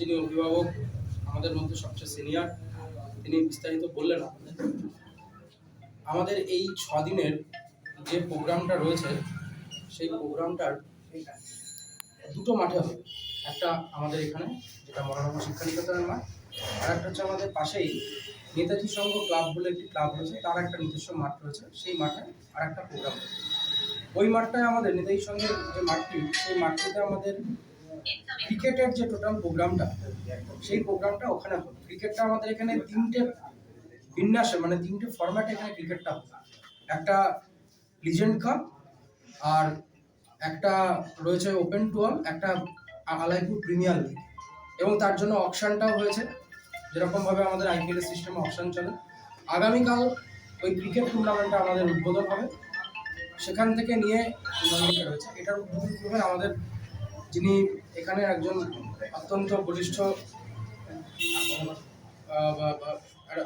যিনি অভিভাবক, আমাদের মধ্যে সবচেয়ে সিনিয়র তিনি বিস্তারিত বললেন আপনাদের। আমাদের এই ছ দিনের যে প্রোগ্রামটা রয়েছে, সেই প্রোগ্রামটার দুটো মাঠে হবে একটা আমাদের এখানে, যেটা মনোরমা শিক্ষা নিকেতনের মাঠ, আর একটা হচ্ছে আমাদের পাশেই নেতাজি সংঘ ক্লাব বলে একটি ক্লাব রয়েছে, তার একটা নিজস্ব মাঠ রয়েছে, সেই মাঠে আর একটা প্রোগ্রাম ওই মাঠটায় আমাদের নেতাজি সংঘের যে মাঠটি, সেই মাঠটিতে আমাদের ক্রিকেটের যে টোটাল প্রোগ্রামটা সেই প্রোগ্রামটা ওখানে হবে। ক্রিকেটটা আমাদের এখানে তিনটে বিন্যাসে মানে তিনটে ফরম্যাটে এখানে ক্রিকেটটা হবে। একটা লিজেন্ড কাপ আর একটা রয়েছে ওপেন টুয়েলভ একটা আলাইপুর প্রিমিয়ার লিগ এবং তার জন্য অকশনটাও হয়েছে। যেরকমভাবে আমাদের আইপিএল সিস্টেমে অকশন চলে। আগামীকাল ওই ক্রিকেট টুর্নামেন্টটা আমাদের উদ্বোধন হবে। সেখান থেকে নিয়ে টুর্নামেন্টটা রয়েছে। এটার উদ্বোধন করবেন আমাদের যিনি এখানে একজন অত্যন্ত বলিষ্ঠ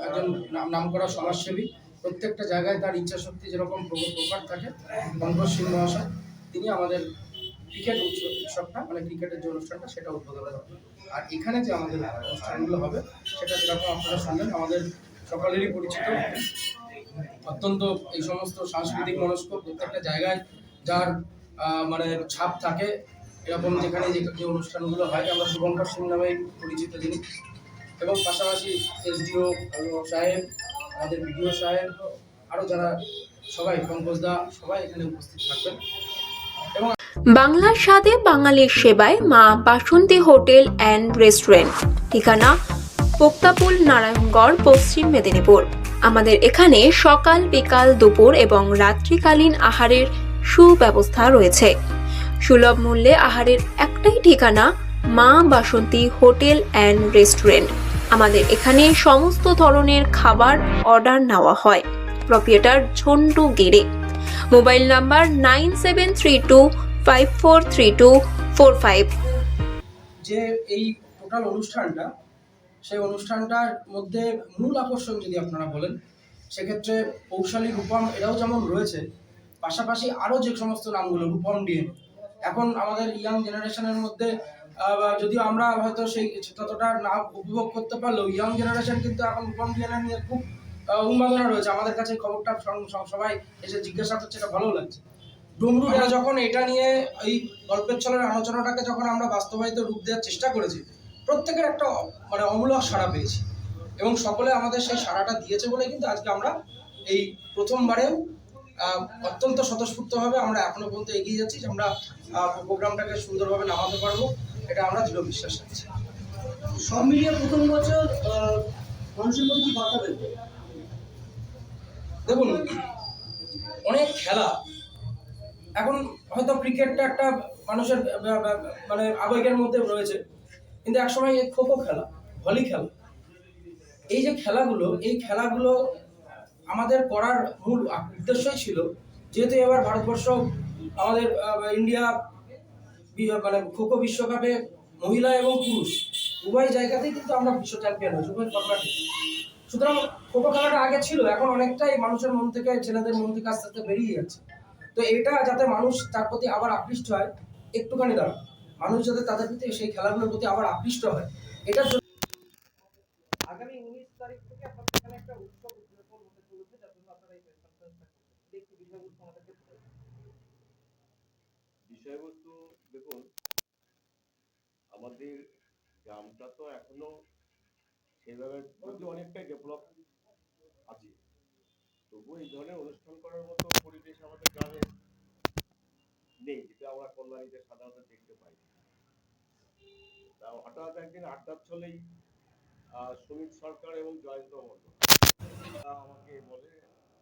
একজন নাম- নামকরা সমাজসেবী, প্রত্যেকটা জায়গায় তার ইচ্ছা শক্তি যেরকম প্রকট থাকে পঙ্কজ সিং মহাশয়, তিনি আমাদের ক্রিকেট উৎসব উৎসবটা মানে ক্রিকেটের যে অনুষ্ঠানটা, সেটা উদ্বোধন করবেন আর এখানে যে আমাদের অনুষ্ঠানগুলো হবে, সেটা যেরকম আপনারা শুনলেন, আমাদের সকলেরই পরিচিত। অত্যন্ত এই সমস্ত সাংস্কৃতিক মনস্ক প্রত্যেকটা জায়গায় যার মানে ছাপ থাকে এরকম যেখানে যে অনুষ্ঠানগুলো হয়, আমরা শুভঙ্কর সিং নামে পরিচিত যিনি। এবং পাশাপাশি এসডিও সাহেব, আমাদের বিডিও সাহেব, আরও যারা সবাই পঙ্কজদা সবাই এখানে উপস্থিত থাকবেন। বাংলার স্বাদে বাঙালির সেবায় মা বাসন্তী হোটেল অ্যান্ড রেস্টুরেন্ট। ঠিকানা পোক্তাপুল নারায়ণগড়, পশ্চিম মেদিনীপুর। আমাদের এখানে সকাল বিকাল দুপুর এবং রাত্রিকালীন আহারের সুব্যবস্থা রয়েছে। সুলভ মূল্যে আহারের একটাই ঠিকানা মা বাসন্তী হোটেল অ্যান্ড রেস্টুরেন্ট। আমাদের এখানে সমস্ত ধরনের খাবার অর্ডার নেওয়া হয়। প্রপিয়েটার ঝন্টু গেড়ে mobile number nine seven three two five four three two four five. যে এই টোটাল অনুষ্ঠানটা, সেই অনুষ্ঠানটার মধ্যে মূল আকর্ষণ যদি আপনারা বলেন, সেক্ষেত্রে কৌশালী রূপম এরাও যেমন রয়েছে, পাশাপাশি আরও যে সমস্ত নামগুলো, রূপম ডিএম এখন আমাদের ইয়াং জেনারেশনের মধ্যে যদিও আমরা হয়তো সেই ততটা না উপভোগ করতে পারলেও ইয়াং জেনারেশন কিন্তু এখন রূপম ডিএনএ নিয়ে খুব উন্মাদনা রয়েছে। আমাদের কাছে খবরটা সবাই এসে জিজ্ঞাসা করছে, এটা ভালো লাগছে। ডুমরুরা যখন এটা নিয়ে এই গল্পের ছলের আলোচনাটাকে যখন আমরা বাস্তবায়িত রূপ দেওয়ার চেষ্টা করেছি, প্রত্যেকের একটা মানে অমূলক সাড়া পেয়েছি। এবং সকলে আমাদের সেই সাড়াটা দিয়েছে বলে কিন্তু আজকে আমরা এই প্রথমবারেও অত্যন্ত স্বতঃস্ফূর্তভাবে আমরা এখনও পর্যন্ত এগিয়ে যাচ্ছি যে আমরা প্রোগ্রামটাকে সুন্দরভাবে নামাতে পারব। এটা আমরা দৃঢ় বিশ্বাস রাখছি। সব মিলিয়ে প্রথম বছর মানুষের মধ্যে কি বার্তা দেবে দেখুন অনেক খেলা। এখন হয়তো ক্রিকেটটা একটা মানুষের মানে আবেগের মধ্যে রয়েছে। কিন্তু একসময় এই খোখো খেলা ভলি খেলা। এই যে খেলাগুলো এই খেলাগুলো আমাদের করার মূল উদ্দেশ্যই ছিল, যেহেতু এবার ভারতবর্ষ আমাদের ইন্ডিয়া মানে খোখো বিশ্বকাপে মহিলা এবং পুরুষ, উভয় জায়গাতেই কিন্তু আমরা বিশ্ব চ্যাম্পিয়ন হয়েছি, উভয় ফরম্যাটে সুতরাং খোখো খেলাটা আগে ছিল, এখন অনেকটাই মানুষের মন থেকে, ছেলেদের মন থেকে আস্তে আস্তে বেরিয়ে যাচ্ছে। তো এটা যাতে মানুষ তার প্রতি আবার আকৃষ্ট হয়, একটুখানি দাঁড়া মানুষ যাতে তাদের প্রতি সেই খেলাগুলোর প্রতি আবার আকৃষ্ট হয়, এটার জন্য আগামী উনিশ তারিখ থেকে আপনাদের এখানে একটা উৎসব উদযাপন হতে চলেছে যার জন্য আপনারা এই press conference টা করছেন। দেখি বিষয়বস্তু দেখুন, আমাদের গ্রামটা তো এখনও সেভাবে অনেকটাই ডেভেলপ আছে। তবুও এই ধরনের অনুষ্ঠান করার মতো পরিবেশ আমাদের গ্রামে নেই, যেটা আমরা কল্যাণীতে সাধারণত দেখতে পাই। তা হঠাৎ একদিন আড্ডার ছলেই সুমিত সরকার এবং জয়ন্ত মন্ডল আমাকে বলে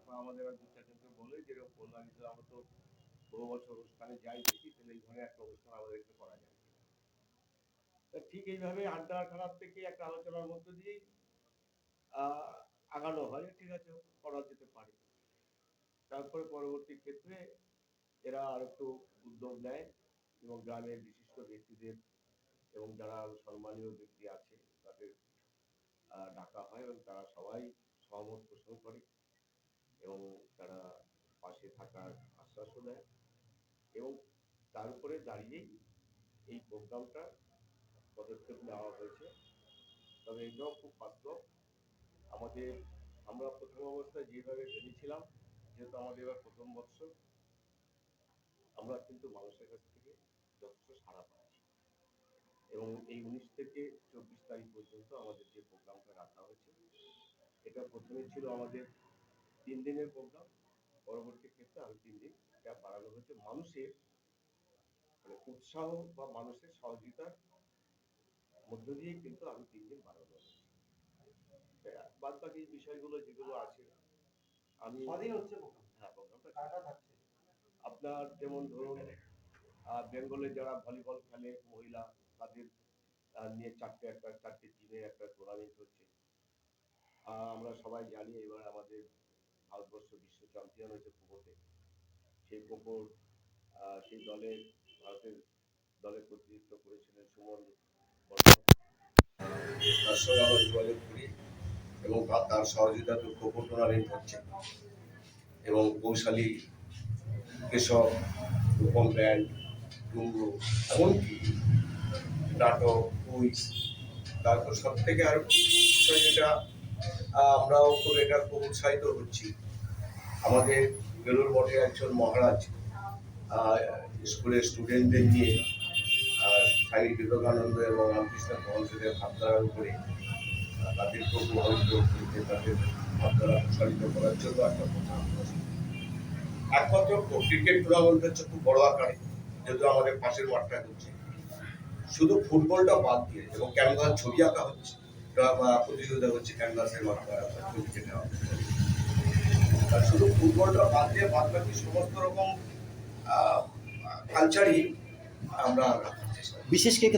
বা আমাদের দু চারজনকে বলে যে এরকম আমরা তো বহু বছর অনুষ্ঠানে যাই দেখি, তাহলে এই ধরনের একটা অনুষ্ঠান আমাদের এখানে করা যায়। ঠিক এইভাবে আড্ডা খারাপ থেকে একটা আলোচনার মধ্য দিয়েই আগানো হয় ঠিক আছে, করা যেতে পারে তারপরে পরবর্তী ক্ষেত্রে এরা আর একটু উদ্যোগ নেয় এবং গ্রামের বিশিষ্ট ব্যক্তিদের এবং যারা সম্মানীয় ব্যক্তি আছে, তাদের ডাকা হয় এবং তারা সবাই সহমত পোষণ করে এবং তারা পাশে থাকার আশ্বাসও দেয় এবং তার উপরে দাঁড়িয়েই এই প্রোগ্রামটা পদক্ষেপ নেওয়া হয়েছে। তবে এটাও খুব বাস্তব আমাদের, আমরা প্রথম অবস্থায় যেভাবে ভেবেছিলাম, যেহেতু আমাদের এবার প্রথম বৎসর, আমরা কিন্তু মানুষের কাছ থেকে যথেষ্ট সাড়া পাচ্ছি। এবং এই উনিশ থেকে চব্বিশ তারিখ পর্যন্ত আমাদের যে প্রোগ্রামটা রাখা হয়েছে, এটা প্রথমে ছিল আমাদের তিন দিনের প্রোগ্রাম পরবর্তী ক্ষেত্রে আরও তিন দিন। এটা বাড়ানো হয়েছে মানুষের মানে উৎসাহ বা মানুষের সহযোগিতার মধ্য দিয়ে কিন্তু আরও তিন দিন বাড়ানো হয়েছে। বাদ বাকি বিষয়গুলো যেগুলো আছে আমি হচ্ছে হ্যাঁ প্রোগ্রামটা আপনার যেমন ধরুন বেঙ্গলে যারা ভলিবল খেলে মহিলা তাদের নিয়ে চারটে একটা চারটে টিমে একটা টুর্নামেন্ট হচ্ছে। আমরা সবাই জানি এবার আমাদের ভারতবর্ষ বিশ্ব চ্যাম্পিয়ন হয়েছে খোখোতে সেই খোখোর সেই দলে ভারতের দলে প্রতিনিধিত্ব করেছিলেন সুমন তার সঙ্গে আমরা যোগাযোগ করি এবং তা- তার সহযোগিতাতে খোখো টুর্নামেন্ট হচ্ছে। এবং কৌশালী কেশব, রূপম ব্যান্ড ডুঙ্গু এমনকি নাটক, কুইজ, তারপর সব থেকে আর বিষয় যেটা আমরাও খুব এটা খুব উৎসাহিত হচ্ছি। আমাদের বেলুর মঠে একজন মহারাজ স্কুলের স্টুডেন্টদের নিয়ে স্বামী বিবেকানন্দ এবং রামকৃষ্ণ পরমহংসদের ভাবধারার উপরে তাদের প্রভাবিত করতে তাদের ভাবধারা প্রসারিত করার জন্য একটা প্রোগ্রাম একমাত্র ক্রিকেট টুর্নামেন্ট হচ্ছে খুব বড় আকারে, যেহেতু আমাদের পাশের মাঠটা হচ্ছে। শুধু ফুটবলটা বাদ দিয়ে এবং ক্যানভাস ছবি আঁকা হচ্ছে প্রতিযোগিতা হচ্ছে ক্যানভাসের মাধ্যমে ছবি কেটে আঁকা হচ্ছে। আর শুধু ফুটবলটা বাদ দিয়ে বাদ বাকি সমস্ত রকম কালচারই আমরা। বিশেষ কে